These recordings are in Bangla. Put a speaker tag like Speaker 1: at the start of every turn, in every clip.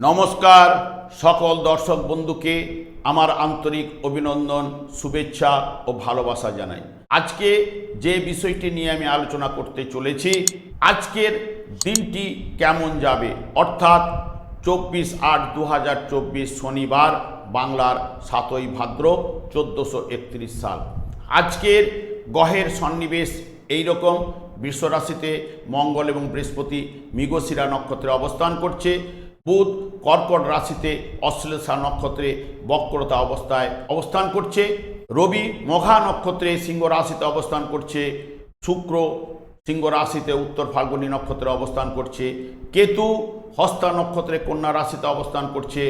Speaker 1: নমস্কার সকল দর্শক বন্ধুকে আমার আন্তরিক অভিনন্দন, শুভেচ্ছা ও ভালোবাসা জানাই। আজকে যে বিষয়টি নিয়ে আমি আলোচনা করতে চলেছি, আজকের দিনটি কেমন যাবে? অর্থাৎ চব্বিশ আট দু শনিবার বাংলার সাতই ভাদ্র চোদ্দোশো সাল। আজকের গহের সন্নিবেশ এই রকম বিশ্বরাশিতে মঙ্গল এবং বৃহস্পতি মৃগশিরা নক্ষত্রে অবস্থান করছে। বুধ কর্কট রাশিতে অশ্লেষা নক্ষত্রে বক্রতা অবস্থায় অবস্থান করছে। রবি মঘা নক্ষত্রে সিংহ রাশিতে অবস্থান করছে। শুক্র সিংহ রাশিতে উত্তর ফাল্গুনী নক্ষত্রে অবস্থান করছে। কেতু হস্তা নক্ষত্রে কন্যা রাশিতে অবস্থান করছে।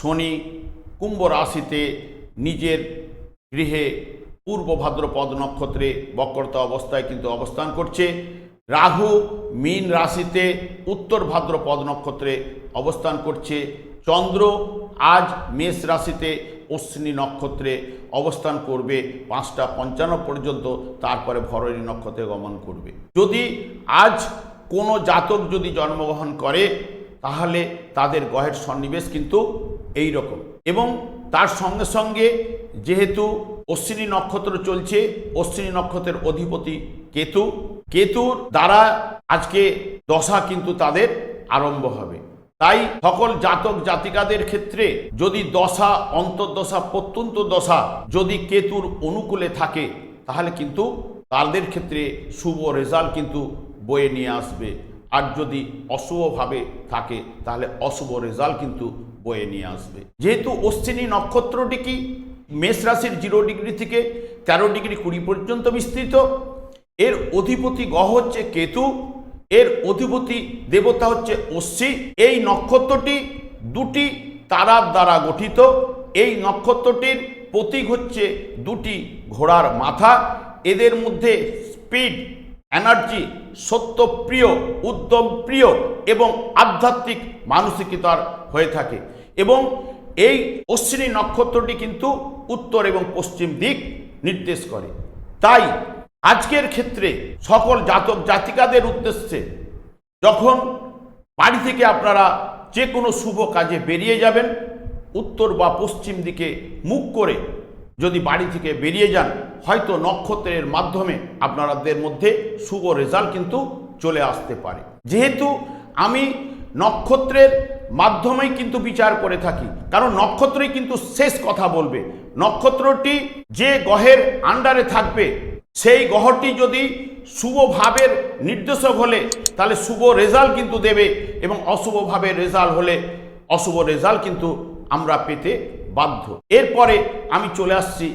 Speaker 1: শনি কুম্ভ রাশিতে নিজের গৃহে পূর্ব ভাদ্রপদ নক্ষত্রে বক্রতা অবস্থায় কিন্তু অবস্থান করছে। রাহু, মীন রাশিতে উত্তর ভাদ্রপদ নক্ষত্রে অবস্থান করছে। চন্দ্র আজ মেষ রাশিতে অশ্বিনী নক্ষত্রে অবস্থান করবে। পাঁচটা পঞ্চান্ন পর্যন্ত তারপরে ভরণী নক্ষত্রে গমন করবে। যদি আজ কোনো জাতক যদি জন্মগ্রহণ করে, তাহলে তাদের গ্রহের সন্নিবেশ কিন্তু এই রকম এবং তার সঙ্গে সঙ্গে যেহেতু অশ্বিনী নক্ষত্র চলছে, অশ্বিনী নক্ষত্রের অধিপতি কেতু কেতুর দ্বারা আজকে দশা কিন্তু তাদের আরম্ভ হবে। তাই সকল জাতক জাতিকাদের ক্ষেত্রে যদি দশা, অন্তর্দশা, প্রত্যন্ত দশা যদি কেতুর অনুকূলে থাকে, তাহলে কিন্তু তাদের ক্ষেত্রে শুভ রেজাল্ট কিন্তু বয়ে নিয়ে আসবে। আর যদি অশুভভাবে থাকে, তাহলে অশুভ রেজাল্ট কিন্তু বয়ে নিয়ে আসবে। যেহেতু অশ্বিনী নক্ষত্রটি কি, মেষ রাশির জিরো ডিগ্রি থেকে তেরো ডিগ্রি কুড়ি পর্যন্ত বিস্তৃত এর অধিপতি গ্রহ হচ্ছে কেতু, এর অধিপতি দেবতা হচ্ছে অশ্বি। এই নক্ষত্রটি দুটি তারার দ্বারা গঠিত। এই নক্ষত্রটির প্রতীক হচ্ছে দুটি ঘোড়ার মাথা। এদের মধ্যে স্পিড, এনার্জি, সত্যপ্রিয়, উদ্যম প্রিয় এবং আধ্যাত্মিক মানসিকতার হয়ে থাকে। এবং এই অশ্বিনী নক্ষত্রটি কিন্তু উত্তর এবং পশ্চিম দিক নির্দেশ করে। তাই আজকের ক্ষেত্রে সকল জাতক জাতিকাদের উদ্দেশ্যে যখন বাড়ি থেকে আপনারা যে কোনো শুভ কাজে বেরিয়ে যাবেন, উত্তর বা পশ্চিম দিকে মুখ করে যদি বাড়ি থেকে বেরিয়ে যান, হয়তো নক্ষত্রের মাধ্যমে আপনাদের মধ্যে শুভ রেজাল্ট কিন্তু চলে আসতে পারে। যেহেতু আমি নক্ষত্রের মাধ্যমেই কিন্তু বিচার করে থাকি, কারণ নক্ষত্রই কিন্তু শেষ কথা বলবে। নক্ষত্রটি যে গ্রহের আন্ডারে থাকবে সেই গ্রহটি যদি শুভভাবের নির্দেশক হলে, তাহলে শুভ রেজাল্ট কিন্তু দেবে এবং অশুভভাবে রেজাল্ট হলে অশুভ রেজাল্ট কিন্তু আমরা পেতে বাধ্য। এরপরে আমি চলে আসছি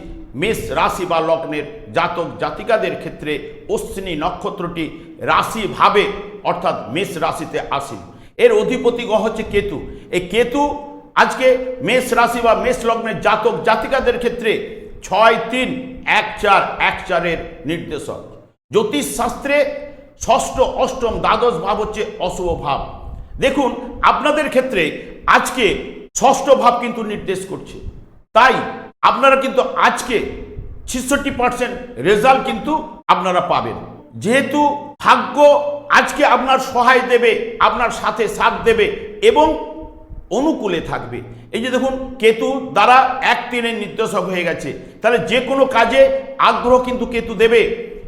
Speaker 1: মেষ রাশি বা লগ্নের জাতক জাতিকাদের ক্ষেত্রে অশ্বিনী নক্ষত্রটি রাশিভাবে অর্থাৎ মেষ রাশিতে আসি এর অধিপতি গ্রহ হচ্ছে কেতু। এই কেতু আজকে মেষ রাশি বা মেষ লগ্নের জাতক জাতিকাদের ক্ষেত্রে ছয় তিন, এক চার, এক চারের নির্দেশক। জ্যোতিষশাস্ত্রে ষষ্ঠ, অষ্টম, দ্বাদশ ভাব হচ্ছে অশুভ ভাব। দেখুন, আপনাদের ক্ষেত্রে আজকে ষষ্ঠ ভাব কিন্তু নির্দেশ করছে। তাই আপনারা কিন্তু আজকে ছেষট্টি পার্সেন্ট রেজাল্ট কিন্তু আপনারা পাবেন। যেহেতু ভাগ্য আজকে আপনার সহায় দেবে, আপনার সাথে সাথ দেবে এবং অনুকূলে থাকবে। এই যে দেখুন, কেতু দ্বারা এক তিনের নির্দেশক হয়ে গেছে। তাহলে যে কোনো কাজে আগ্রহ কিন্তু কেতু দেবে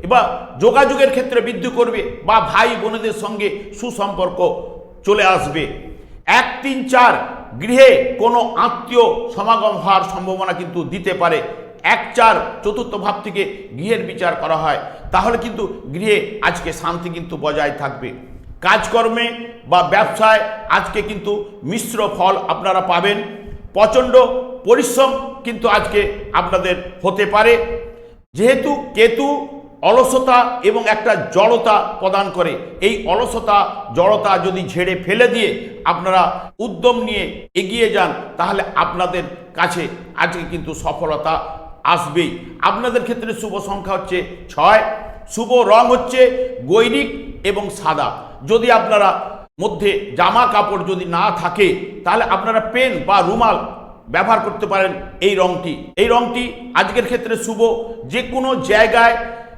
Speaker 1: এবার যোগাযোগের ক্ষেত্রে বৃদ্ধি করবে বা ভাই বোনেদের সঙ্গে সুসম্পর্ক চলে আসবে। এক তিন চার গৃহে কোনো আত্মীয় সমাগম হওয়ার সম্ভাবনা কিন্তু দিতে পারে। এক চার চতুর্থ ভাব থেকে গৃহের বিচার করা হয়। তাহলে কিন্তু গৃহে আজকে শান্তি কিন্তু বজায় থাকবে। কাজকর্মে বা ব্যবসায় আজকে কিন্তু মিশ্র ফল আপনারা পাবেন। প্রচণ্ড পরিশ্রম কিন্তু আজকে আপনাদের হতে পারে। যেহেতু কেতু অলসতা এবং একটা জড়তা প্রদান করে, এই অলসতা, জড়তা যদি ঝেড়ে ফেলে দিয়ে আপনারা উদ্যম নিয়ে এগিয়ে যান, তাহলে আপনাদের কাছে আজকে কিন্তু সফলতা আসবেই। আপনাদের ক্ষেত্রে শুভ সংখ্যা হচ্ছে ছয়। শুভ রং হচ্ছে গৈরিক এবং সাদা। যদি আপনারা মধ্যে জামা কাপড় যদি না থাকে, তাহলে আপনারা পেন বা রুমাল ব্যবহার করতে পারেন এই রংটি। এই রংটি আজকের ক্ষেত্রে শুভ। যে কোনো জায়গায়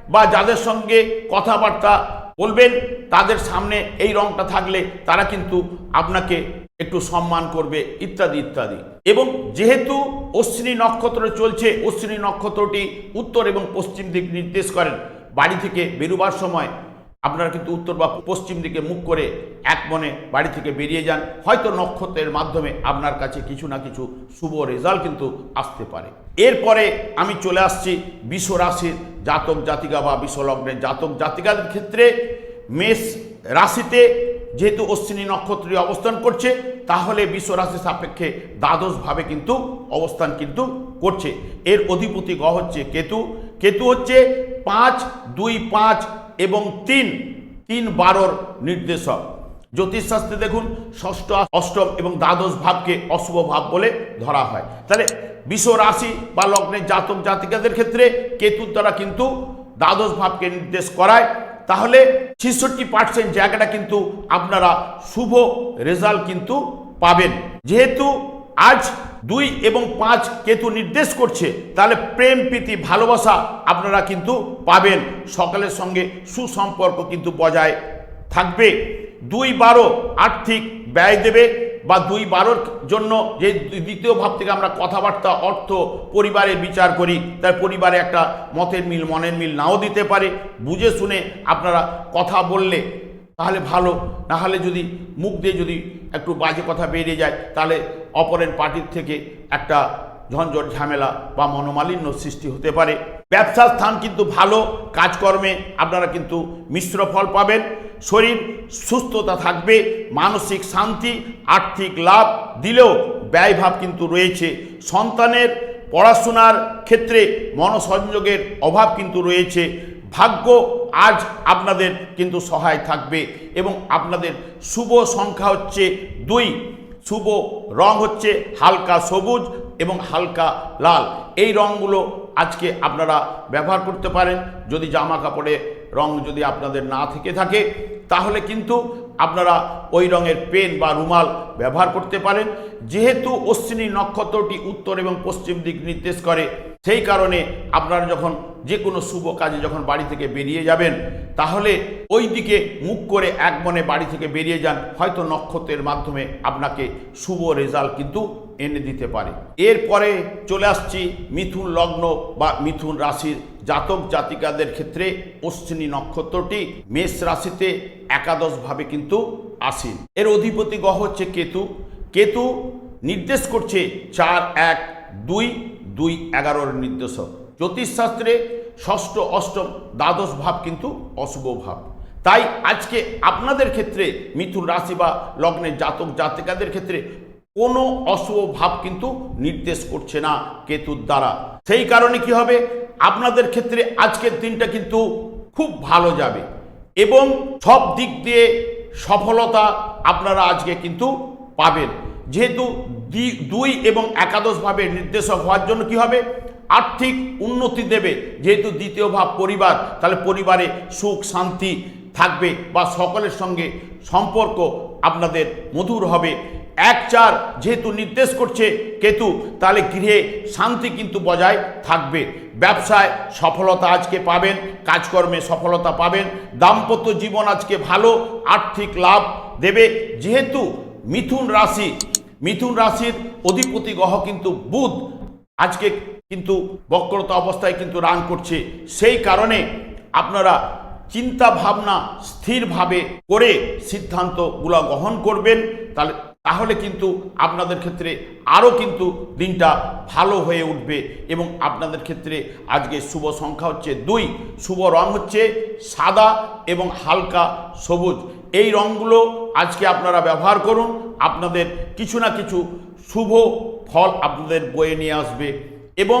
Speaker 1: বা যাদের সঙ্গে কথাবার্তা বলবেন, তাদের সামনে এই রংটা থাকলে তারা কিন্তু আপনাকে একটু সম্মান করবে, ইত্যাদি ইত্যাদি। এবং যেহেতু অশ্বিনী নক্ষত্র চলছে, অশ্বিনী নক্ষত্রটি উত্তর এবং পশ্চিম দিক নির্দেশ করেন। বাড়ি থেকে বেরোবার সময় আপনারা কিন্তু উত্তর বা পশ্চিম দিকে মুখ করে এক মনে বাড়ি থেকে বেরিয়ে যান। হয়তো নক্ষত্রের মাধ্যমে আপনার কাছে কিছু না কিছু শুভ রেজাল্ট কিন্তু আসতে পারে। এরপরে আমি চলে আসছি বিশ্ব রাশির জাতক জাতিকা বা বিশ্বলগ্নের জাতক জাতিকাদের ক্ষেত্রে। মেষ রাশিতে যেহেতু অশ্বিনী নক্ষত্রী অবস্থান করছে, তাহলে বিশ্ব রাশি সাপেক্ষে দ্বাদশভাবে কিন্তু অবস্থান কিন্তু করছে। এর অধিপতি গ্রহ হচ্ছে কেতু। কেতু হচ্ছে পাঁচ, দুই, পাঁচ এবং তিন তিন বারোর নির্দেশক। জ্যোতিষশাস্ত্রে দেখুন, ষষ্ঠ, অষ্টম এবং দ্বাদশ ভাবকে অশুভ ভাব বলে ধরা হয়। তাহলে বিশ্ব রাশি বা লগ্নের জাতক জাতিকাদের ক্ষেত্রে কেতুর দ্বারা কিন্তু দ্বাদশ ভাবকে নির্দেশ করায়। তাহলে ছেষট্টি পার্সেন্ট জায়গাটা কিন্তু আপনারা শুভ রেজাল্ট কিন্তু পাবেন। যেহেতু আজ দুই এবং পাঁচ কেতু নির্দেশ করছে, তাহলে প্রেম, প্রীতি, ভালোবাসা আপনারা কিন্তু পাবেন। সকলের সঙ্গে সুসম্পর্ক কিন্তু বজায় থাকবে। দুই বারো আর্থিক ব্যয় দেবে বা দুই বারোর জন্য যে দ্বিতীয় ভাব থেকে আমরা কথাবার্তা, অর্থ পরিবারের বিচার করি তার পরিবারে একটা মতের মিল, মনের মিল নাও দিতে পারে। বুঝে শুনে আপনারা কথা বললে তাহলে ভালো। না হলে যদি মুখ দিয়ে যদি একটু বাজে কথা বেরিয়ে যায়, তাহলে অপরের পার্টির থেকে একটা ঝঞ্ঝট ঝামেলা বা মনোমালিন্য সৃষ্টি হতে পারে। ব্যবসার স্থান কিন্তু ভালো, কাজকর্মে আপনারা কিন্তু মিশ্র ফল পাবেন। শরীর সুস্থতা থাকবে, মানসিক শান্তি, আর্থিক লাভ দিলেও ব্যয়ভাব কিন্তু রয়েছে। সন্তানের পড়াশোনার ক্ষেত্রে মনসংযোগের অভাব কিন্তু রয়েছে। ভাগ্য আজ আপনাদের কিন্তু সহায় থাকবে এবং আপনাদের শুভ সংখ্যা হচ্ছে দুই। শুভ রং হচ্ছে হালকা সবুজ এবং হালকা লাল। এই রঙগুলো আজকে আপনারা ব্যবহার করতে পারেন। যদি জামা কাপড়ে রং যদি আপনাদের না থেকে থাকে, তাহলে কিন্তু আপনারা ওই রঙের পেন বা রুমাল ব্যবহার করতে পারেন। যেহেতু অশ্বিনী নক্ষত্রটি উত্তর এবং পশ্চিম দিক নির্দেশ করে, সেই কারণে আপনারা যখন যে কোনো শুভ কাজে যখন বাড়ি থেকে বেরিয়ে যাবেন, তাহলে ওই দিকে মুখ করে এক মনে বাড়ি থেকে বেরিয়ে যান। হয়তো নক্ষত্রের মাধ্যমে আপনাকে শুভ রেজাল্ট কিন্তু এনে দিতে পারে। এরপরে চলে আসছি মিথুন লগ্ন বা মিথুন রাশির জাতক জাতিকাদের ক্ষেত্রে অশ্বিনী নক্ষত্রটি মেষ রাশিতে একাদশভাবে কিন্তু আসীন। এর অধিপতি গ্রহ হচ্ছে কেতু। কেতু নির্দেশ করছে চার এক দুই দুই এগারোর নির্দেশক। জ্যোতিষশাস্ত্রে ষষ্ঠ, অষ্টম, দ্বাদশ ভাব কিন্তু অশুভ ভাব। তাই আজকে আপনাদের ক্ষেত্রে মিথুন রাশি বা লগ্নের জাতক, জাতিকাদের ক্ষেত্রে কোনো অশুভ ভাব কিন্তু নির্দেশ করছে না কেতুর দ্বারা। সেই কারণে কি হবে? আপনাদের ক্ষেত্রে আজকের দিনটা কিন্তু খুব ভালো যাবে এবং সব দিক দিয়ে সফলতা আপনারা আজকে কিন্তু পাবেন। যেহেতু দুই এবং একাদশভাবে নির্দেশক হওয়ার জন্য কি হবে? আর্থিক উন্নতি দেবে। যেহেতু দ্বিতীয় ভাব পরিবার, তাহলে পরিবারে সুখ, শান্তি থাকবে বা সকলের সঙ্গে সম্পর্ক আপনাদের মধুর হবে। এক চার যেহেতু নির্দেশ করছে কেতু, তাহলে গৃহে শান্তি কিন্তু বজায় থাকবে। ব্যবসায় সফলতা আজকে পাবেন, কাজকর্মে সফলতা পাবেন, দাম্পত্য জীবন আজকে ভালো, আর্থিক লাভ দেবে। যেহেতু মিথুন রাশি, মিথুন রাশির অধিপতি গ্রহ কিন্তু বুধ। আজকে কিন্তু বক্রতা অবস্থায় কিন্তু রান করছে। সেই কারণে আপনারা চিন্তা ভাবনা স্থিরভাবে করে সিদ্ধান্তগুলো গ্রহণ করবেন, তাহলে তাহলে কিন্তু আপনাদের ক্ষেত্রে আরও কিন্তু দিনটা ভালো হয়ে উঠবে এবং আপনাদের ক্ষেত্রে আজকে শুভ সংখ্যা হচ্ছে দুই, শুভ রং হচ্ছে সাদা এবং হালকা সবুজ। এই রঙগুলো আজকে আপনারা ব্যবহার করুন, আপনাদের কিছু না কিছু শুভ ফল আপনাদের বয়ে নিয়ে আসবে। এবং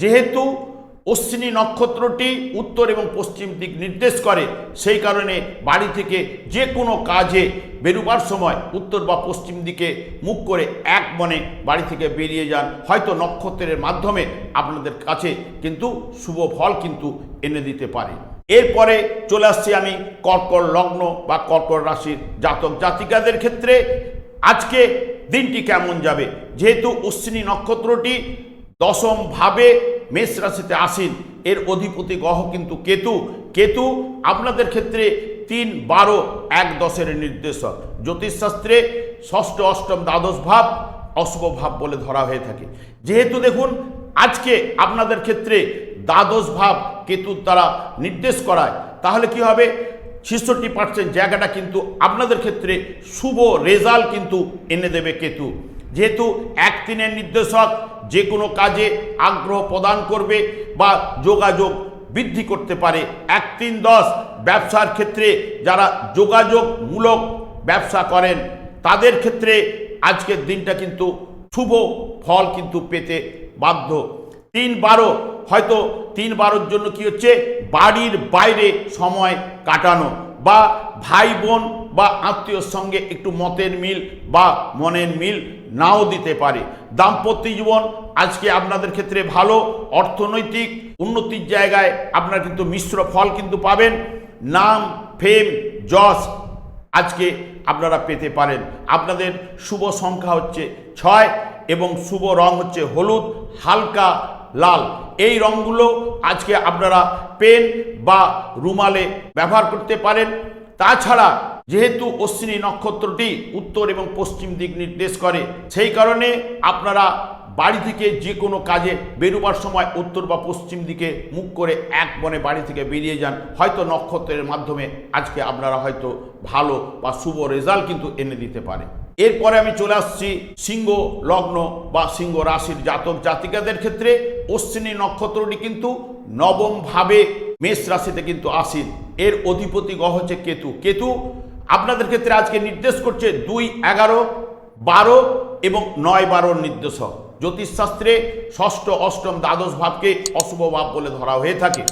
Speaker 1: যেহেতু অশ্বিনী নক্ষত্রটি উত্তর এবং পশ্চিম দিক নির্দেশ করে, সেই কারণে বাড়ি থেকে যে কোনো কাজে বেরোবার সময় উত্তর বা পশ্চিম দিকে মুখ করে এক মনে বাড়ি থেকে বেরিয়ে যান। হয়তো নক্ষত্রের মাধ্যমে আপনাদের কাছে কিন্তু শুভ ফল কিন্তু এনে দিতে পারে। এরপরে চলে আসছি আমি কর্কট লগ্ন বা কর্কট রাশির জাতক জাতিকাদের ক্ষেত্রে। আজকে দিনটি কেমন যাবে? যেহেতু অশ্বিনী নক্ষত্রটি দশম ভাবে মেষ রাশিতে আসীন। এর অধিপতি গ্রহ কিন্তু কেতু। কেতু আপনাদের ক্ষেত্রে তিন, বারো, এক দশের নির্দেশক। জ্যোতিষশাস্ত্রে ষষ্ঠ, অষ্টম দ্বাদশ ভাব, অশুভ ভাব বলে ধরা হয়ে থাকে। যেহেতু দেখুন, আজকে আপনাদের ক্ষেত্রে দ্বাদশ ভাব কেতুর দ্বারা নির্দেশ করায়। তাহলে কি হবে? ছেষট্টি পার্সেন্ট জায়গাটা কিন্তু আপনাদের ক্ষেত্রে শুভ রেজাল্ট কিন্তু এনে দেবে কেতু। যেহেতু এক দিনের নির্দেশক যে কোনো কাজে আগ্রহ প্রদান করবে বা যোগাযোগ বৃদ্ধি করতে পারে। এক তিন দশ ব্যবসার ক্ষেত্রে যারা যোগাযোগমূলক ব্যবসা করেন, তাদের ক্ষেত্রে আজকের দিনটা কিন্তু শুভ ফল কিন্তু পেতে বাধ্য। তিন বারো, হয়তো তিন বারোর জন্য কি হচ্ছে? বাড়ির বাইরে সময় কাটানো বা ভাই বোন বা আত্মীয়র সঙ্গে একটু মতের মিল বা মনের মিল নাও দিতে পারে। দাম্পত্য জীবন আজকে আপনাদের ক্ষেত্রে ভালো, অর্থনৈতিক, উন্নতির জায়গায় আপনারা কিন্তু মিশ্র ফল কিন্তু পাবেন। নাম ফেম যশ আজকে আপনারা পেতে পারেন। আপনাদের শুভ সংখ্যা হচ্ছে ছয় এবং শুভ রং হচ্ছে হলুদ, হালকা লাল। এই রঙগুলো আজকে আপনারা পেন বা রুমালে ব্যবহার করতে পারেন। তাছাড়া যেহেতু অশ্বিনী নক্ষত্রটি উত্তর এবং পশ্চিম দিক নির্দেশ করে, সেই কারণে আপনারা বাড়ি থেকে যে কোনো কাজে বেরোবার সময় উত্তর বা পশ্চিম দিকে মুখ করে এক মনে বাড়ি থেকে বেরিয়ে যান। হয়তো নক্ষত্রের মাধ্যমে আজকে আপনারা হয়তো ভালো বা শুভ রেজাল্ট কিন্তু এনে দিতে পারে এরপরে আমি চলে আসছি সিংহ, লগ্ন বা সিংহ রাশির জাতক জাতিকাদের ক্ষেত্রে। অশ্বিনী নক্ষত্রটি কিন্তু নবমভাবে মেষ রাশিতে কিন্তু আসীন। এর অধিপতি গ্রহ হচ্ছে কেতু। কেতু আপনাদের ক্ষেত্রে আজকে নির্দেশ করছে দুই এগারো, বারো এবং নয় বারোর নির্দেশক। জ্যোতিষশাস্ত্রে ষষ্ঠ, অষ্টম দ্বাদশ ভাবকে অশুভ ভাব বলে ধরা হয়ে থাকে।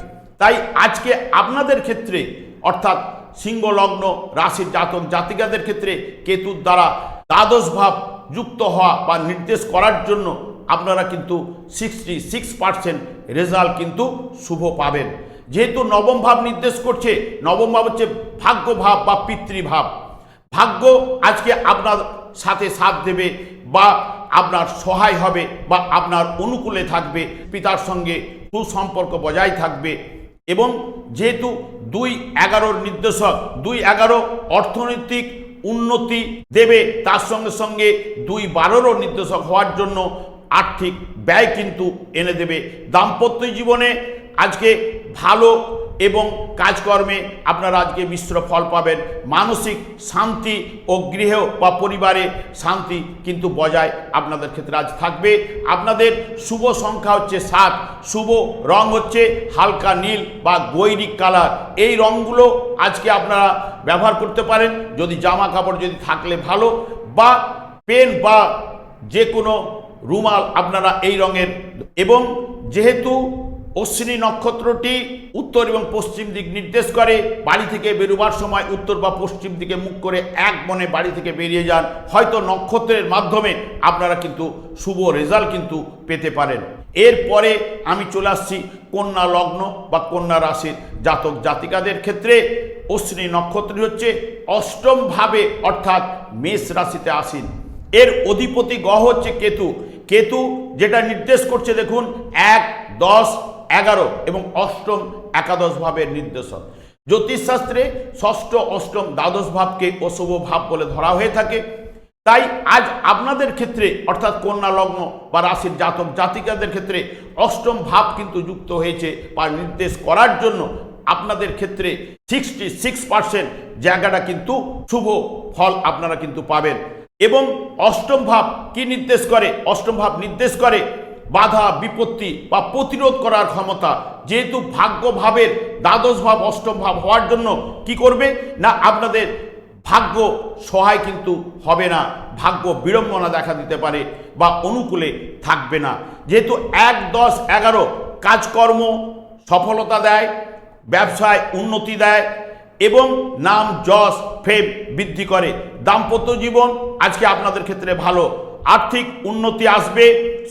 Speaker 1: তাই আজকে আপনাদের ক্ষেত্রে, অর্থাৎ সিংহ, লগ্ন, রাশির জাতক, জাতিকাদের ক্ষেত্রে কেতুর দ্বারা দ্বাদশ ভাব যুক্ত হওয়া বা নির্দেশ করার জন্য আপনারা কিন্তু সিক্সটি সিক্স পার্সেন্ট রেজাল্ট কিন্তু শুভ পাবেন। যেহেতু নবম ভাব নির্দেশ করছে, নবম ভাব হচ্ছে ভাগ্য ভাব বা পিতৃভাব। ভাগ্য আজকে আপনার সাথে সাথ দেবে বা আপনার সহায় হবে বা আপনার অনুকূলে থাকবে, পিতার সঙ্গে সুসম্পর্ক বজায় থাকবে এবং যেহেতু দুই এগারোর নির্দেশক, দুই এগারো অর্থনৈতিক উন্নতি দেবে, তার সঙ্গে সঙ্গে দুই বারোরও নির্দেশক হওয়ার জন্য আর্থিক ব্যয় কিন্তু এনে দেবে। দাম্পত্য জীবনে আজকে ভালো এবং কাজকর্মে আপনারা আজকে মিশ্র ফল পাবেন। মানসিক শান্তি ও গৃহ বা পরিবারে শান্তি কিন্তু বজায় আপনাদের ক্ষেত্রে আজ থাকবে। আপনাদের শুভ সংখ্যা হচ্ছে সাত, শুভ রং হচ্ছে হালকা নীল বা গৈরিক কালার। এই রঙগুলো আজকে আপনারা ব্যবহার করতে পারেন। যদি জামা কাপড় যদি থাকলে ভালো বা পেন বা যে কোনো রুমাল আপনারা এই রঙের এবং যেহেতু অশ্বিনী নক্ষত্রটি উত্তর এবং পশ্চিম দিক নির্দেশ করে, বাড়ি থেকে বেরোবার সময় উত্তর বা পশ্চিম দিকে মুখ করে এক মনে বাড়ি থেকে বেরিয়ে যান। হয়তো নক্ষত্রের মাধ্যমে আপনারা কিন্তু শুভ রেজাল্ট কিন্তু পেতে পারেন। এরপরে আমি চলে আসছি কন্যা লগ্ন বা কন্যা রাশির জাতক জাতিকাদের ক্ষেত্রে। অশ্বিনী নক্ষত্রটি হচ্ছে অষ্টম ভাবে অর্থাৎ মেষ রাশিতে আসীন। এর অধিপতি গ্রহ হচ্ছে কেতু। কেতু যেটা নির্দেশ করছে দেখুন, এক, দশ এগারো এবং অষ্টম একাদশ ভাবের নির্দেশক। জ্যোতিষশাস্ত্রে ষষ্ঠ, অষ্টম, দ্বাদশ ভাবকে অশুভ ভাব বলে ধরা হয়ে থাকে। তাই আজ আপনাদের ক্ষেত্রে, অর্থাৎ কন্যা লগ্ন বা রাশির জাতক জাতিকাদের ক্ষেত্রে অষ্টম ভাব কিন্তু যুক্ত হয়েছে বা নির্দেশ করার জন্য আপনাদের ক্ষেত্রে সিক্সটি সিক্স পার্সেন্ট জায়গাটা কিন্তু শুভ ফল আপনারা কিন্তু পাবেন। এবং অষ্টম ভাব কি নির্দেশ করে? অষ্টম ভাব নির্দেশ করে বাধা, বিপত্তি বা প্রতিরোধ করার ক্ষমতা। যেহেতু ভাগ্য ভাবের দ্বাদশ ভাব, অষ্টম ভাব হওয়ার জন্য কি করবে? না, আপনাদের ভাগ্য সহায় কিন্তু হবে না, ভাগ্য বিড়ম্বনা দেখা দিতে পারে বা অনুকূলে থাকবে না। যেহেতু এক দশ এগারো কাজকর্ম সফলতা দেয়, ব্যবসায় উন্নতি দেয় এবং নাম যশ, ফেম বৃদ্ধি করে। দাম্পত্য জীবন আজকে আপনাদের ক্ষেত্রে ভালো। আর্থিক উন্নতি আসবে,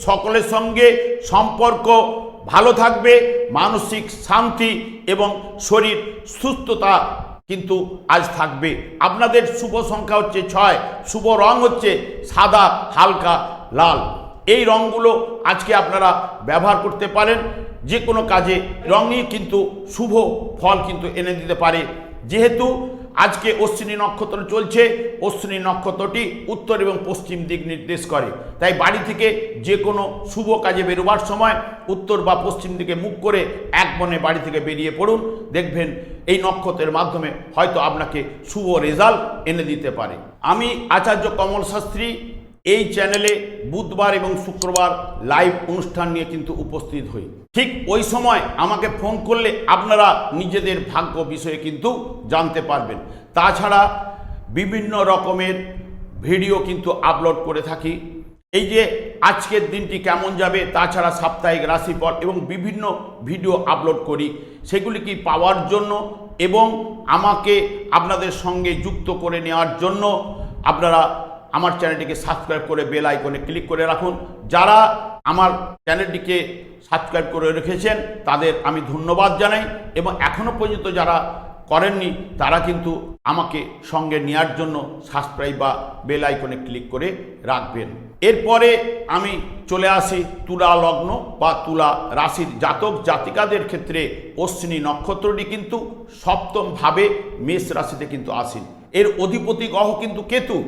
Speaker 1: সকলের সঙ্গে সম্পর্ক ভালো থাকবে, মানসিক শান্তি এবং শরীর সুস্থতা কিন্তু আজ থাকবে। আপনাদের শুভ সংখ্যা হচ্ছে ছয়, শুভ রং হচ্ছে সাদা, হালকা, লাল। এই রঙগুলো আজকে আপনারা ব্যবহার করতে পারেন। যে কোনো কাজে রঙই কিন্তু শুভ ফল কিন্তু এনে দিতে পারে। যেহেতু আজকে অশ্বিনী নক্ষত্র চলছে। অশ্বিনী নক্ষত্রটি উত্তর এবং পশ্চিম দিক নির্দেশ করে। তাই বাড়ি থেকে যে কোনো শুভ কাজে বেরোবার সময় উত্তর বা পশ্চিম দিকে মুখ করে এক মনে বাড়ি থেকে বেরিয়ে পড়ুন। দেখবেন এই নক্ষত্রের মাধ্যমে হয়তো আপনাকে শুভ রেজাল্ট এনে দিতে পারে। আমি আচার্য কমল শাস্ত্রী এই চ্যানেলে বুধবার এবং শুক্রবার লাইভ অনুষ্ঠান নিয়ে কিন্তু উপস্থিত হই। ঠিক ওই সময় আমাকে ফোন করলে আপনারা নিজেদের ভাগ্য বিষয়ে কিন্তু জানতে পারবেন। তাছাড়া বিভিন্ন রকমের ভিডিও কিন্তু আপলোড করে থাকি। এই যে আজকের দিনটি কেমন যাবে, তাছাড়া সাপ্তাহিক রাশিফল এবং বিভিন্ন ভিডিও আপলোড করি, সেগুলি কি পাওয়ার জন্য এবং আমাকে আপনাদের সঙ্গে যুক্ত করে নেওয়ার জন্য আপনারা আমার চ্যানেলটিকে সাবস্ক্রাইব করে বেল আইকনে ক্লিক করে রাখুন। যারা আমার চ্যানেলটিকে সাবস্ক্রাইব করে রেখেছেন, তাদের আমি ধন্যবাদ জানাই এবং এখনও পর্যন্ত যারা করেননি, তারা কিন্তু আমাকে সঙ্গে নেওয়ার জন্য সাবস্ক্রাইব বা বেল আইকনে ক্লিক করে রাখবেন। এরপরে আমি চলে আসি তুলা লগ্ন বা তুলা রাশির জাতক জাতিকাদের ক্ষেত্রে অশ্বিনী নক্ষত্রটি কিন্তু সপ্তম ভাবে মেষ রাশিতে কিন্তু আসেন। এর অধিপতি গ্রহ কিন্তু কেতু।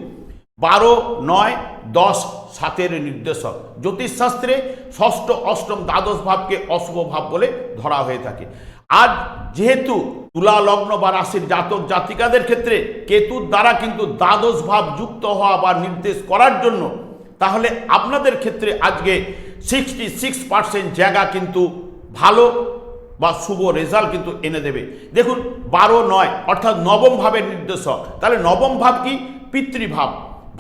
Speaker 1: বারো, নয়, দশ সাতের নির্দেশক। জ্যোতিষশাস্ত্রে ষষ্ঠ, অষ্টম, দ্বাদশ ভাবকে অশুভ ভাব বলে ধরা হয়ে থাকে। আজ যেহেতু তুলা, লগ্ন বা রাশির জাতক, জাতিকাদের ক্ষেত্রে কেতুর দ্বারা কিন্তু দ্বাদশ ভাব যুক্ত হওয়া বা নির্দেশ করার জন্য তাহলে আপনাদের ক্ষেত্রে আজকে সিক্সটি সিক্স পার্সেন্ট জায়গা কিন্তু ভালো বা শুভ রেজাল্ট কিন্তু এনে দেবে। দেখুন, বারো, নয়, অর্থাৎ নবম ভাবের নির্দেশক। তাহলে নবম ভাব কি? পিতৃভাব।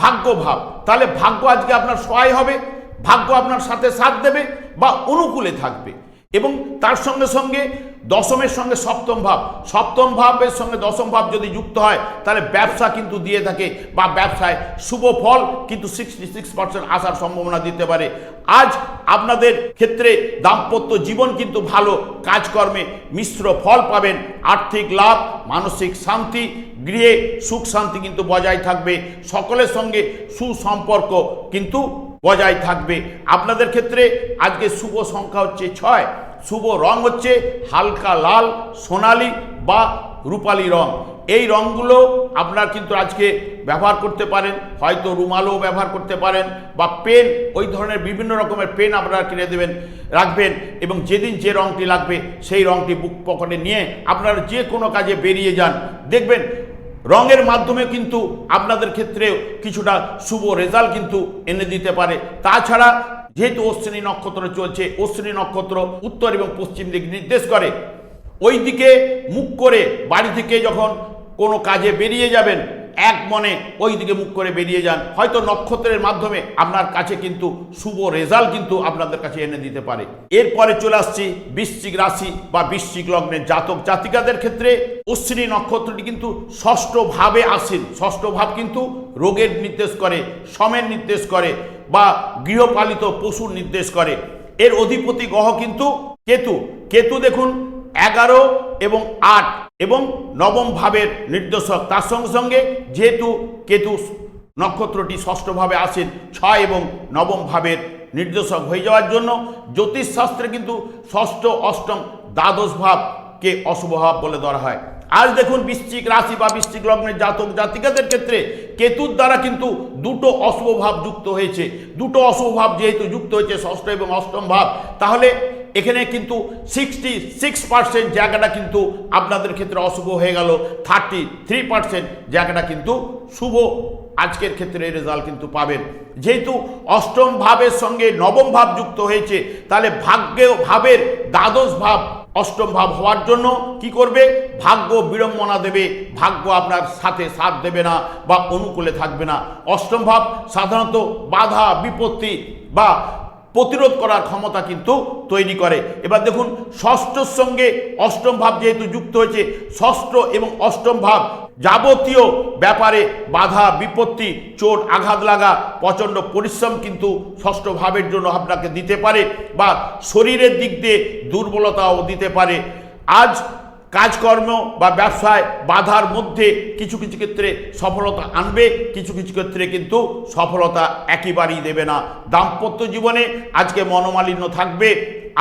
Speaker 1: ভাগ্য ভাব তাহলে ভাগ্য আজকে আপনার সহায় হবে, ভাগ্য আপনার সাথে সাথ দেবে বা অনুকূলে থাকবে। এবং তার সঙ্গে সঙ্গে দশমের সঙ্গে সপ্তম ভাব। সপ্তম ভাবের সঙ্গে দশম ভাব যদি যুক্ত হয়, তাহলে ব্যবসা কিন্তু দিয়ে থাকে বা ব্যবসায় শুভ ফল কিন্তু সিক্সটি সিক্স পার্সেন্ট আসার সম্ভাবনা দিতে পারে। আজ আপনাদের ক্ষেত্রে দাম্পত্য জীবন কিন্তু ভালো, কাজকর্মে মিশ্র ফল পাবেন, আর্থিক লাভ, মানসিক শান্তি, গৃহে সুখ শান্তি কিন্তু বজায় থাকবে, সকলের সঙ্গে সুসম্পর্ক কিন্তু বজায় থাকবে। আপনাদের ক্ষেত্রে আজকে শুভ সংখ্যা হচ্ছে ছয়। শুভ রং হচ্ছে হালকা লাল, সোনালি বা রূপালি রং। এই রঙগুলো আপনারা কিন্তু আজকে ব্যবহার করতে পারেন, হয়তো রুমালও ব্যবহার করতে পারেন বা পেন, ওই ধরনের বিভিন্ন রকমের পেন আপনারা কিনে দেবেন, রাখবেন এবং যেদিন যে রঙটি লাগবে সেই রঙটি বুক পকেটে নিয়ে আপনারা যে কোনো কাজে বেরিয়ে যান। দেখবেন রঙের মাধ্যমে কিন্তু আপনাদের ক্ষেত্রে কিছুটা শুভ রেজাল্ট কিন্তু এনে দিতে পারে। তাছাড়া যেহেতু অশ্বিনী নক্ষত্র চলছে, অশ্বিনী নক্ষত্র উত্তর এবং পশ্চিম দিক নির্দেশ করে। ওই দিকে মুখ করে বাড়ি থেকে যখন কোনো কাজে বেরিয়ে যাবেন এক মনে ওই দিকে মুখ করে বেরিয়ে যান। হয়তো নক্ষত্রের মাধ্যমে আপনার কাছে কিন্তু শুভ রেজাল্ট কিন্তু আপনাদের কাছে এনে দিতে পারে। এরপরে চলে আসছি বৃশ্চিক রাশি বা বৃশ্চিক লগ্নের জাতক জাতিকাদের ক্ষেত্রে। অশ্বিনী নক্ষত্রটি কিন্তু ষষ্ঠ ভাবে আসেন। ষষ্ঠ ভাব কিন্তু রোগের নির্দেশ করে, সমের নির্দেশ করে বা গৃহপালিত পশুর নির্দেশ করে। এর অধিপতি গ্রহ কিন্তু কেতু। কেতু দেখুন, এগারো এবং আট। এবং নবম ভাবের নির্দেশক, তার সঙ্গে সঙ্গে যেহেতু কেতু নক্ষত্রটি ষষ্ঠভাবে আসেন, ছয় এবং নবম ভাবের নির্দেশক হয়ে যাওয়ার জন্য জ্যোতিষশাস্ত্রে কিন্তু ষষ্ঠ, অষ্টম দ্বাদশ ভাবকে অশুভ ভাব বলে ধরা হয়। আজ দেখুন বৃশ্চিক রাশি বা বৃশ্চিক লগ্নের জাতক, জাতিকাদের ক্ষেত্রে কেতুর দ্বারা কিন্তু দুটো অশুভ ভাব যুক্ত হয়েছে। দুটো অশুভ ভাব যেহেতু যুক্ত হয়েছে ষষ্ঠ এবং অষ্টম ভাব, তাহলে এখানে কিন্তু সিক্সটি সিক্স পার্সেন্ট জায়গাটা কিন্তু আপনাদের ক্ষেত্রে অশুভ হয়ে গেল। থার্টি থ্রি পার্সেন্ট জায়গাটা কিন্তু শুভ। আজকের ক্ষেত্রে রেজাল্ট কিন্তু পাবেন। যেহেতু অষ্টম ভাবের সঙ্গে নবম ভাব যুক্ত হয়েছে, তাহলে ভাগ্য ভাবের দ্বাদশ ভাব অষ্টম ভাব হওয়ার জন্য কি করবে? ভাগ্য বিড়ম্বনা দেবে। ভাগ্য আপনার সাথে সাথ দেবে না বা অনুকূলে থাকবে না। অষ্টম ভাব সাধারণত বাধা, বিপত্তি বা প্রতিরোধ করার ক্ষমতা কিন্তু তৈরি করে। এবার দেখুন, ষষ্ঠর সঙ্গে অষ্টম ভাব যেহেতু যুক্ত হয়েছে, ষষ্ঠ এবং অষ্টম ভাব যাবতীয় ব্যাপারে বাধা, বিপত্তি, চোট, আঘাত লাগা, প্রচণ্ড পরিশ্রম কিন্তু ষষ্ঠ ভাবের জন্য আপনাকে দিতে পারে বা শরীরের দিক দিয়ে দুর্বলতাও দিতে পারে। আজ কাজকর্ম বা ব্যবসায় বাধার মধ্যে কিছু কিছু ক্ষেত্রে সফলতা আনবে, কিছু কিছু ক্ষেত্রে কিন্তু সফলতা একেবারেই দেবে না। দাম্পত্য জীবনে আজকে মনোমালিন্য থাকবে।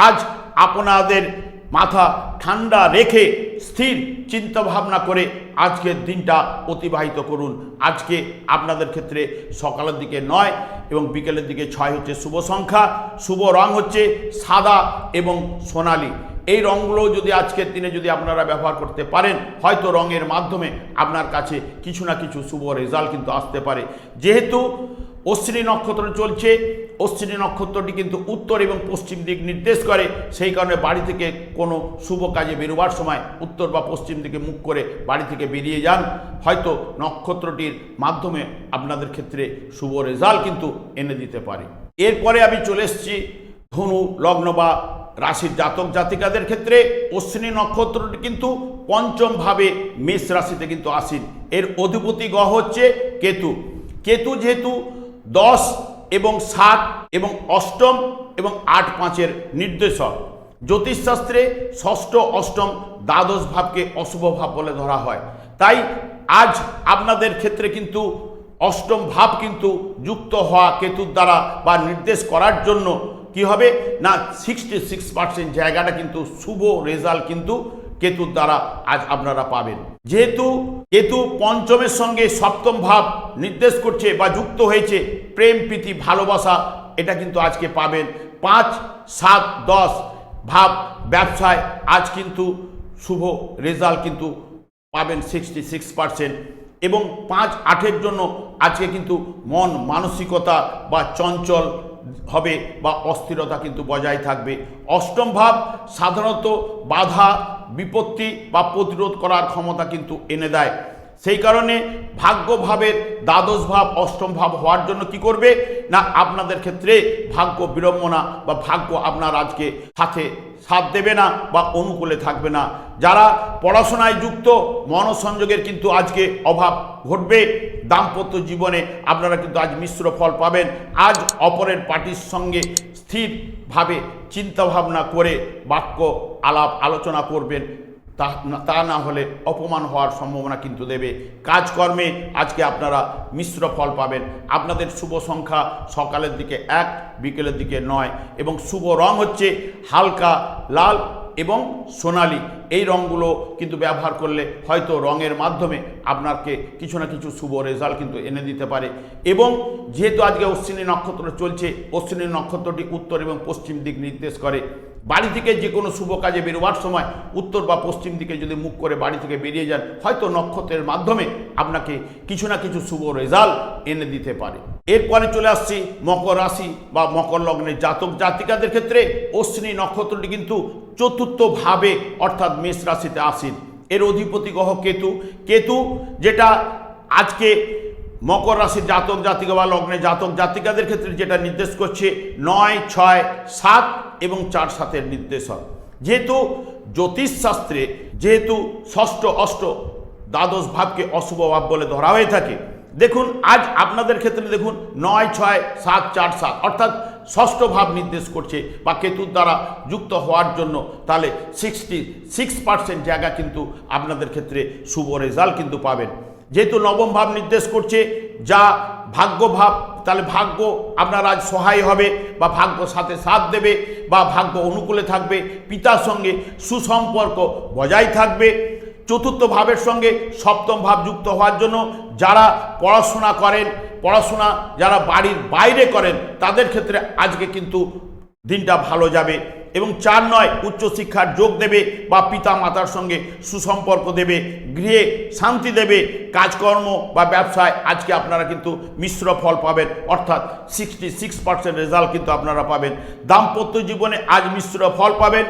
Speaker 1: আজ আপনাদের মাথা ঠান্ডা রেখে স্থির চিন্তা ভাবনা করে আজকের দিনটা অতিবাহিত করুন। আজকে আপনাদের ক্ষেত্রে সকালের দিকে নয় এবং বিকেলের দিকে ছয় হচ্ছে শুভ সংখ্যা। শুভ রং হচ্ছে সাদা এবং সোনালি। এই রঙগুলো যদি আজকের দিনে যদি আপনারা ব্যবহার করতে পারেন, হয়তো রঙের মাধ্যমে আপনার কাছে কিছু না কিছু শুভ রেজাল্ট কিন্তু আসতে পারে। যেহেতু অশ্বিনী নক্ষত্র চলছে, অশ্বিনী নক্ষত্রটি কিন্তু উত্তর এবং পশ্চিম দিক নির্দেশ করে, সেই কারণে বাড়ি থেকে কোনো শুভ কাজে বেরোবার সময় উত্তর বা পশ্চিম দিকে মুখ করে বাড়ি থেকে বেরিয়ে যান। হয়তো নক্ষত্রটির মাধ্যমে আপনাদের ক্ষেত্রে শুভ রেজাল্ট কিন্তু এনে দিতে পারে। এরপরে আমি চলে এসেছি ধনু, লগ্ন বা রাশির জাতক জাতিকাদের ক্ষেত্রে অশ্বিনী নক্ষত্রটি কিন্তু পঞ্চম ভাবে মেষ রাশিতে কিন্তু আসীন। এর অধিপতি গ্রহ হচ্ছে কেতু। কেতু যেহেতু দশ এবং সাত এবং অষ্টম এবং আট পাঁচের নির্দেশক। জ্যোতিষশাস্ত্রে ষষ্ঠ, অষ্টম, দ্বাদশ ভাবকে অশুভ ভাব বলে ধরা হয়। তাই আজ আপনাদের ক্ষেত্রে কিন্তু অষ্টম ভাব কিন্তু যুক্ত হওয়া কেতুর দ্বারা বা নির্দেশ করার জন্য কি হবে? না সিক্সটি সিক্স পার্সেন্ট জায়গাটা কিন্তু শুভ রেজাল্ট কিন্তু কেতুর দ্বারা আজ আপনারা পাবেন। যেহেতু কেতু পঞ্চমের সঙ্গে সপ্তম ভাব নির্দেশ করছে বা যুক্ত হয়েছে, প্রেম, প্রীতি, ভালোবাসা, এটা কিন্তু আজকে পাবেন। পাঁচ, সাত, দশ ভাব ব্যবসায় আজ কিন্তু শুভ রেজাল্ট কিন্তু পাবেন সিক্সটি সিক্স পার্সেন্ট এবং পাঁচ, আটের জন্য আজকে কিন্তু মন, মানসিকতা বা চঞ্চল হবে বা অস্থিরতা কিন্তু বজায় থাকবে। অষ্টম ভাব, সাধারণত বাধা, বিপত্তি বা প্রতিরোধ করার ক্ষমতা কিন্তু এনে দেয়। সেই কারণে ভাগ্যভাবের দ্বাদশ ভাব, অষ্টম ভাব হওয়ার জন্য কি করবে? না, আপনাদের ক্ষেত্রে ভাগ্য বিড়ম্বনা বা ভাগ্য আপনার আজকে সাথে সাথ দেবে না বা অনুকূলে থাকবে না। যারা পড়াশোনায় যুক্ত, মনসংযোগের কিন্তু আজকে অভাব ঘটবে। দাম্পত্য জীবনে আপনারা কিন্তু আজ মিশ্র ফল পাবেন। আজ অপরের পার্টির সঙ্গে স্থিরভাবে চিন্তাভাবনা করে বাক্য আলাপ আলোচনা করবেন। তা না- তা না হলে অপমান হওয়ার সম্ভাবনা কিন্তু দেবে। কাজকর্মে আজকে আপনারা মিশ্র ফল পাবেন। আপনাদের শুভ সংখ্যা সকালের দিকে এক, বিকেলের দিকে নয় এবং শুভ রং হচ্ছে হালকা লাল এবং সোনালি। এই রঙগুলো কিন্তু ব্যবহার করলে হয়তো রঙের মাধ্যমে আপনাকে কিছু না কিছু শুভ রেজাল্ট কিন্তু এনে দিতে পারে। এবং যেহেতু আজকে অশ্বিনী নক্ষত্র চলছে, অশ্বিনী নক্ষত্রটি উত্তর এবং পশ্চিম দিক নির্দেশ করে বাড়ি থেকে যে কোনো শুভ কাজে বেরোবার সময় উত্তর বা পশ্চিম দিকে যদি মুখ করে বাড়ি থেকে বেরিয়ে যান, হয়তো নক্ষত্রের মাধ্যমে আপনাকে কিছু না কিছু শুভ রেজাল্ট এনে দিতে পারে। এরপরে চলে আসছি মকর রাশি বা মকর লগ্নের জাতক জাতিকাদের ক্ষেত্রে অশ্বিনী নক্ষত্রটি কিন্তু চতুর্থভাবে অর্থাৎ মেষ রাশিতে আসেন। এর অধিপতি গ্রহ কেতু। কেতু যেটা আজকে মকর রাশির জাতক জাতিকা বা লগ্নে জাতক জাতিকাদের ক্ষেত্রে যেটা নির্দেশ করছে, নয়, ছয়, সাত এবং চার সাতের নির্দেশক যেহেতু জ্যোতিষশাস্ত্রে, যেহেতু ষষ্ঠ, অষ্ট, দ্বাদশ ভাবকে অশুভ ভাব বলে ধরা হয়ে থাকে। দেখুন, আজ আপনাদের ক্ষেত্রে দেখুন, নয়, ছয়, সাত, চার, সাত, অর্থাৎ ষষ্ঠ ভাব নির্দেশ করছে বা কেতুর দ্বারা যুক্ত হওয়ার জন্য তাহলে সিক্সটি সিক্স পার্সেন্ট জায়গা কিন্তু আপনাদের ক্ষেত্রে শুভ রেজাল্ট কিন্তু পাবেন। যেহেতু নবম ভাব নির্দেশ করছে, যা ভাগ্য ভাব, তাহলে ভাগ্য আপনার আজ সহায় হবে বা ভাগ্য সাথে সাথ দেবে বা ভাগ্য অনুকূলে থাকবে, পিতার সঙ্গে সুসম্পর্ক বজায় থাকবে। চতুর্থ ভাবের সঙ্গে সপ্তম ভাব যুক্ত হওয়ার জন্য যারা পড়াশোনা করেন, পড়াশোনা যারা বাড়ির বাইরে করেন, তাদের ক্ষেত্রে আজকে কিন্তু দিনটা ভালো যাবে এবং চার নয় উচ্চশিক্ষার যোগ দেবে বা পিতা মাতার সঙ্গে সুসম্পর্ক দেবে, গৃহে শান্তি দেবে, কাজকর্ম বা ব্যবসায় আজকে আপনারা কিন্তু মিশ্র ফল পাবেন। অর্থাৎ সিক্সটি সিক্স পার্সেন্ট রেজাল্ট কিন্তু আপনারা পাবেন। দাম্পত্য জীবনে আজ মিশ্র ফল পাবেন।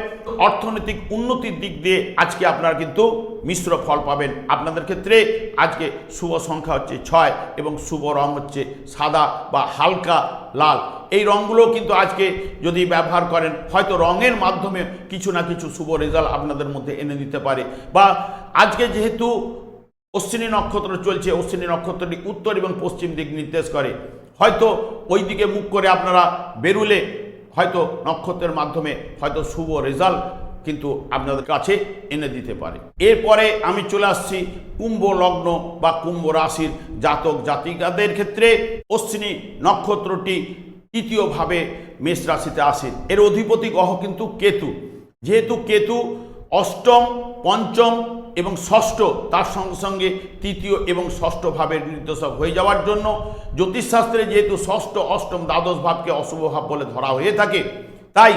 Speaker 1: অর্থনৈতিক উন্নতির দিক দিয়ে আজকে আপনারা কিন্তু মিশ্র ফল পাবেন আপনাদের ক্ষেত্রে। আজকে শুভ সংখ্যা হচ্ছে ছয় এবং শুভ রং হচ্ছে সাদা বা হালকা লাল। এই রঙগুলো কিন্তু আজকে যদি ব্যবহার করেন, হয়তো রঙের মাধ্যমে কিছু না কিছু শুভ রেজাল্ট আপনাদের মধ্যে এনে দিতে পারে। বা আজকে যেহেতু অশ্বিনী নক্ষত্র চলছে, অশ্বিনী নক্ষত্রটি উত্তর এবং পশ্চিম দিক নির্দেশ করে। হয়তো ওই দিকে মুখ করে আপনারা বেরুলে হয়তো নক্ষত্রের মাধ্যমে হয়তো শুভ রেজাল্ট কিন্তু আপনাদের কাছে এনে দিতে পারে। এরপরে আমি চলে আসছি কুম্ভ লগ্ন বা কুম্ভ রাশির জাতক জাতিকাদের ক্ষেত্রে অশ্বিনী নক্ষত্রটি তৃতীয়ভাবে মেষ রাশিতে আসে। এর অধিপতি গ্রহ কিন্তু কেতু। যেহেতু কেতু অষ্টম, পঞ্চম এবং ষষ্ঠ, তার সঙ্গে সঙ্গে তৃতীয় এবং ষষ্ঠ ভাবের নির্দেশক হয়ে যাওয়ার জন্য জ্যোতিষশাস্ত্রে যেহেতু ষষ্ঠ, অষ্টম, দ্বাদশ ভাবকে অশুভ ভাব বলে ধরা হয়ে থাকে, তাই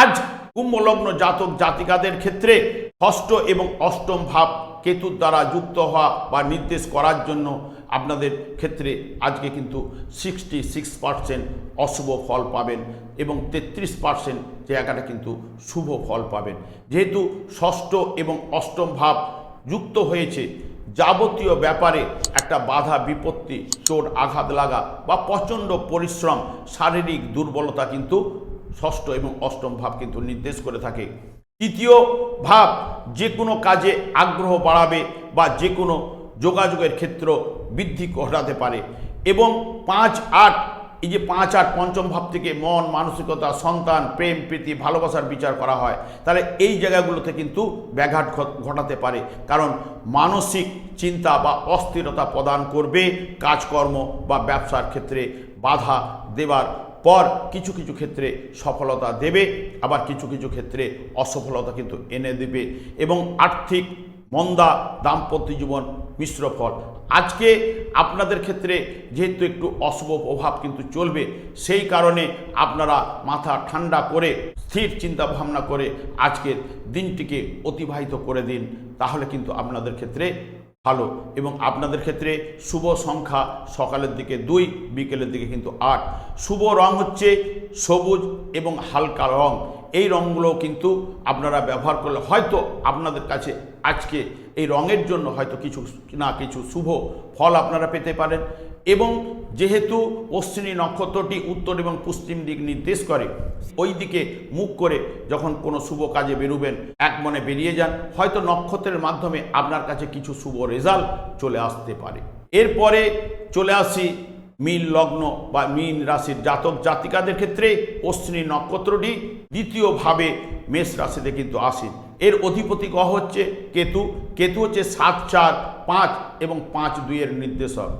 Speaker 1: আজ কুম্ভলগ্ন জাতক জাতিকাদের ক্ষেত্রে ষষ্ঠ এবং অষ্টম ভাব কেতুর দ্বারা যুক্ত হওয়া বা নির্দেশ করার জন্য আপনাদের ক্ষেত্রে আজকে কিন্তু সিক্সটি সিক্স পার্সেন্ট অশুভ ফল পাবেন এবং তেত্রিশ পার্সেন্ট জায়গাটা কিন্তু শুভ ফল পাবেন। যেহেতু ষষ্ঠ এবং অষ্টম ভাব যুক্ত হয়েছে, যাবতীয় ব্যাপারে একটা বাধা, বিপত্তি চোট আঘাত লাগা বা প্রচণ্ড পরিশ্রম, শারীরিক দুর্বলতা কিন্তু ষষ্ঠ এবং অষ্টম ভাব কিন্তু নির্দেশ করে থাকে। তৃতীয় ভাব যে কোনো কাজে আগ্রহ বাড়াবে বা যে কোনো যোগাযোগের ক্ষেত্র বৃদ্ধি ঘটাতে পারে। এবং পাঁচ আট, এই যে পাঁচ আট পঞ্চম ভাব থেকে মন, মানসিকতা, সন্তান, প্রেম, প্রীতি, ভালোবাসার বিচার করা হয়, তাহলে এই জায়গাগুলোতে কিন্তু ব্যাঘাত ঘট- ঘটাতে পারে। কারণ মানসিক চিন্তা বা অস্থিরতা প্রদান করবে কাজকর্ম বা ব্যবসার ক্ষেত্রে বাধা দেবার পর কিছু কিছু ক্ষেত্রে সফলতা দেবে, আবার কিছু কিছু ক্ষেত্রে অসফলতা কিন্তু এনে দেবে এবং আর্থিক মন্দা দাম্পত্য জীবন মিশ্র ফল। আজকে আপনাদের ক্ষেত্রে যেহেতু একটু অশুভ প্রভাব কিন্তু চলবে, সেই কারণে আপনারা মাথা ঠান্ডা করে, স্থির চিন্তা ভাবনা করে আজকের দিনটিকে অতিবাহিত করে দিন। তাহলে কিন্তু আপনাদের ক্ষেত্রে ভালো। এবং আপনাদের ক্ষেত্রে শুভ সংখ্যা সকালের দিকে দুই, বিকেলের দিকে কিন্তু আট। শুভ রং হচ্ছে সবুজ এবং হালকা রং। এই রঙগুলো কিন্তু আপনারা ব্যবহার করলে হয়তো আপনাদের কাছে আজকে এই রঙের জন্য হয়তো কিছু না কিছু শুভ ফল আপনারা পেতে পারেন। এবং যেহেতু অশ্বিনী নক্ষত্রটি উত্তর এবং পশ্চিম দিক নির্দেশ করে ওই দিকে মুখ করে যখন কোনো শুভ কাজে বেরোবেন, এক মনে বেরিয়ে যান, হয়তো নক্ষত্রের মাধ্যমে আপনার কাছে কিছু শুভ রেজাল্ট চলে আসতে পারে। এরপরে চলে আসি মীন লগ্ন বা মীন রাশির জাতক জাতিকাদের ক্ষেত্রে অশ্বিনী নক্ষত্রটি দ্বিতীয়ভাবে মেষ রাশিতে কিন্তু আসেন এর অধিপতি গ্রহ হচ্ছে? কেতু। কেতু হচ্ছে সাত, চার, পাঁচ এবং পাঁচ দুইয়ের নির্দেশক।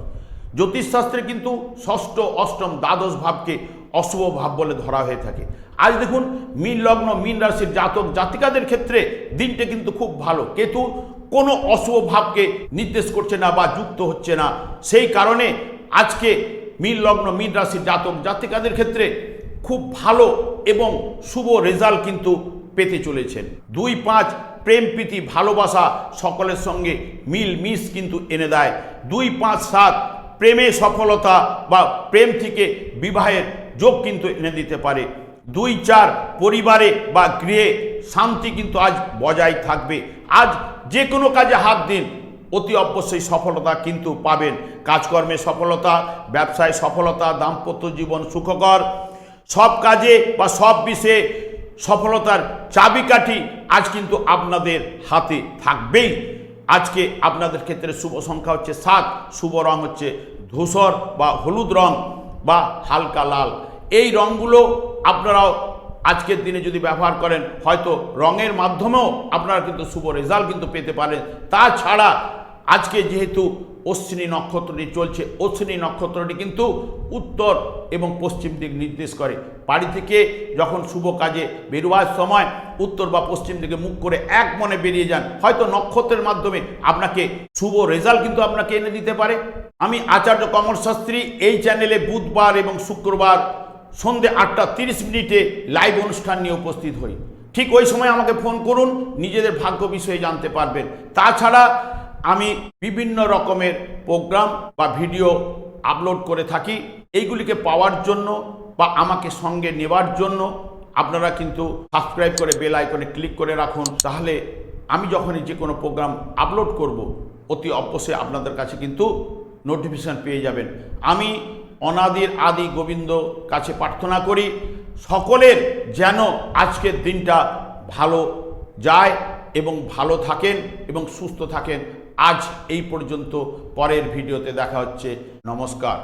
Speaker 1: জ্যোতিষশাস্ত্রে কিন্তু ষষ্ঠ, অষ্টম, দ্বাদশ ভাবকে অশুভ ভাব বলে ধরা হয়ে থাকে। আজ দেখুন, মীন লগ্ন, মীন রাশির জাতক, জাতিকাদের ক্ষেত্রে দিনটা কিন্তু খুব ভালো। কেতু কোনো অশুভ ভাবকে নির্দেশ করছে না বা যুক্ত হচ্ছে না। সেই কারণে আজকে মীন লগ্ন, মীন রাশির জাতক, জাতিকাদের ক্ষেত্রে খুব ভালো এবং শুভ রেজাল্ট কিন্তু পেতে চলেছেন। দুই পাঁচ প্রেম, প্রীতি, ভালোবাসা সকলের সঙ্গে মিল মিস কিন্তু এনে দেয়। দুই পাঁচ সাত প্রেমে সফলতা বা প্রেম থেকে বিবাহের যোগ কিন্তু এনে দিতে পারে। দুই চার পরিবারে বা গৃহে শান্তি কিন্তু আজ বজায় থাকবে। আজ যে কোনো কাজে হাত দিন, অতি অবশ্যই সফলতা কিন্তু পাবেন। কাজকর্মে সফলতা, ব্যবসায় সফলতা, দাম্পত্য জীবন সুখকর। সব কাজে বা সব বিষয়ে সফলতার চাবিকাঠি আজ কিন্তু আপনাদের হাতে থাকবেই। আজকে আপনাদের ক্ষেত্রে শুভ সংখ্যা হচ্ছে সাত, শুভ রং হচ্ছে ধূসর বা হলুদ রং বা হালকা লাল। এই রঙগুলো আপনারাও আজকের দিনে যদি ব্যবহার করেন, হয়তো রঙের মাধ্যমেও আপনারা কিন্তু শুভ রেজাল্ট কিন্তু পেতে পারেন। তাছাড়া আজকে যেহেতু অশ্বিনী নক্ষত্রটি চলছে। অশ্বিনী নক্ষত্রটি কিন্তু উত্তর এবং পশ্চিম দিক নির্দেশ করে। বাড়ি থেকে যখন শুভ কাজে বেরোবার সময় উত্তর বা পশ্চিম দিকে মুখ করে এক মনে বেরিয়ে যান। হয়তো নক্ষত্রের মাধ্যমে আপনাকে শুভ রেজাল্ট কিন্তু আপনাকে এনে দিতে পারে। আমি আচার্য কমল শাস্ত্রী এই চ্যানেলে বুধবার এবং শুক্রবার সন্ধে আটটা তিরিশ মিনিটে লাইভ অনুষ্ঠান নিয়ে উপস্থিত হই। ঠিক ওই সময় আমাকে ফোন করুন, নিজেদের ভাগ্য বিষয়ে জানতে পারবেন। তাছাড়া আমি বিভিন্ন রকমের প্রোগ্রাম বা ভিডিও আপলোড করে থাকি। এইগুলিকে পাওয়ার জন্য বা আমাকে সঙ্গে নেবার জন্য আপনারা কিন্তু সাবস্ক্রাইব করে বেল আইকনে ক্লিক করে রাখুন। তাহলে আমি যখনই যে কোনো প্রোগ্রাম আপলোড করব, অতি অবশ্যই আপনাদের কাছে কিন্তু নোটিফিকেশান পেয়ে যাবেন। আমি অনাদির আদি গোবিন্দ কাছে প্রার্থনা করি, সকলের যেন আজকের দিনটা ভালো যায় এবং ভালো থাকেন এবং সুস্থ থাকেন। আজ এই পর্যন্ত পরের ভিডিওতে দেখা হচ্ছে। নমস্কার।